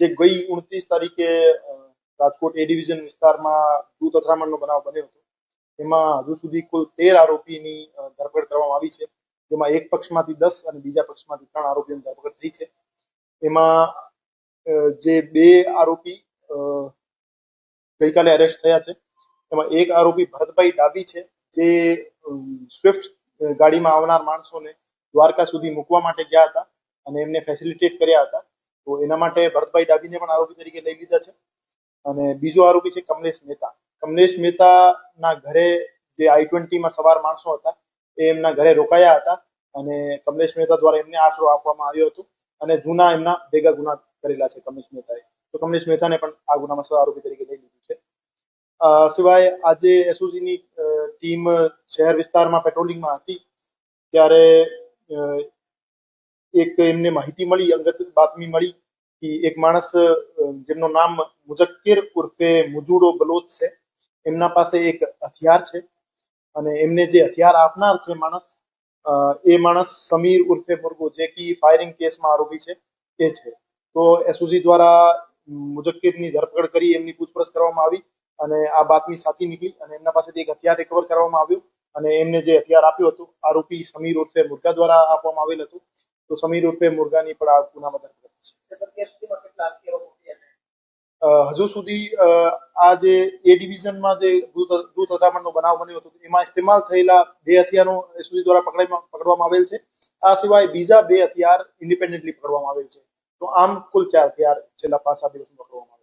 જે ગઈ ઉણત્રીસ તારીખે રાજકોટ એ ડિવિઝન વિસ્તારમાં જૂથ અથડામણનો બનાવ બન્યો હતો. એમાં હજુ સુધી કુલ તેર આરોપીની ધરપકડ કરવામાં આવી છે. જેમાં એક પક્ષમાંથી દસ અને બીજા પક્ષમાંથી ત્રણ આરોપીઓની ધરપકડ થઈ છે. એમાં જે બે આરોપી ગઈકાલે અરેસ્ટ થયા છે. એમાં એક આરોપી ભરતભાઈ ડાબી છે, જે સ્વિફ્ટ ગાડીમાં આવનાર માણસોને દ્વારકા સુધી મૂકવા માટે ગયા હતા અને એમને ફેસિલિટેટ કર્યા હતા. તો એના માટે ભરતભાઈ ડાબીને પણ આરોપી તરીકે લઈ લીધા છે. અને બીજો આરોપી છે કમલેશ મહેતા. કમલેશ મહેતાના ઘરે જે આઈ ટ્વેન્ટીમાં સવાર માણસો હતા, એ એમના ઘરે રોકાયા હતા અને કમલેશ મહેતા દ્વારા એમને આશરો આપવામાં આવ્યો હતો અને જૂના એમના ભેગા ગુના કરેલા છે કમલેશ મહેતાએ. તો કમલેશ મહેતાને પણ આ ગુનામાં સહ આરોપી તરીકે લઈ લીધું છે. સિવાય આજે એસઓજીની ટીમ શહેર વિસ્તારમાં પેટ્રોલિંગમાં હતી, ત્યારે એક એમને માહિતી મળી, અંગત બાતમી મળી કે એક માણસ જેમનું નામ મુજક્કીર ઉર્ફે મુજુડો બલોચ છે, એમના પાસે એક હથિયાર છે અને એમને જે હથિયાર આપનાર છે માણસ એ માણસ સમીર ઉર્ફે મુર્ગો, જે કી ફાયરિંગ કેસમાં આરોપી છે, એ છે. તો એસઓજી દ્વારા મુજક્કીરની ધરપકડ કરી, એમની પૂછપરછ કરવામાં આવી અને આ બાતમી સાચી નીકળી અને એમના પાસેથી એક હથિયાર રિકવર કરવામાં આવ્યું અને એમને જે હથિયાર આપ્યું હતું, આરોપી સમીર ઉર્ફે મુર્ગા દ્વારા આપવામાં આવેલ હતું. તો સમીર ઉર્ફે મુર્ગાની પણ આ ગુનામાં ધરપકડ હજુ સુધી આ જે એ ડિવિઝનમાં જે જૂથ અથડામણનો બનાવ બન્યો હતો, એમાં ઇસ્તેમાલ થયેલા બે હથિયારો સુધી દ્વારા પકડવામાં આવેલ છે. આ સિવાય બીજા બે હથિયાર ઇન્ડિપેન્ડન્ટલી પકડવામાં આવેલ છે. તો આમ કુલ ચાર હથિયાર છેલ્લા પાંચ સાત દિવસમાં પકડવામાં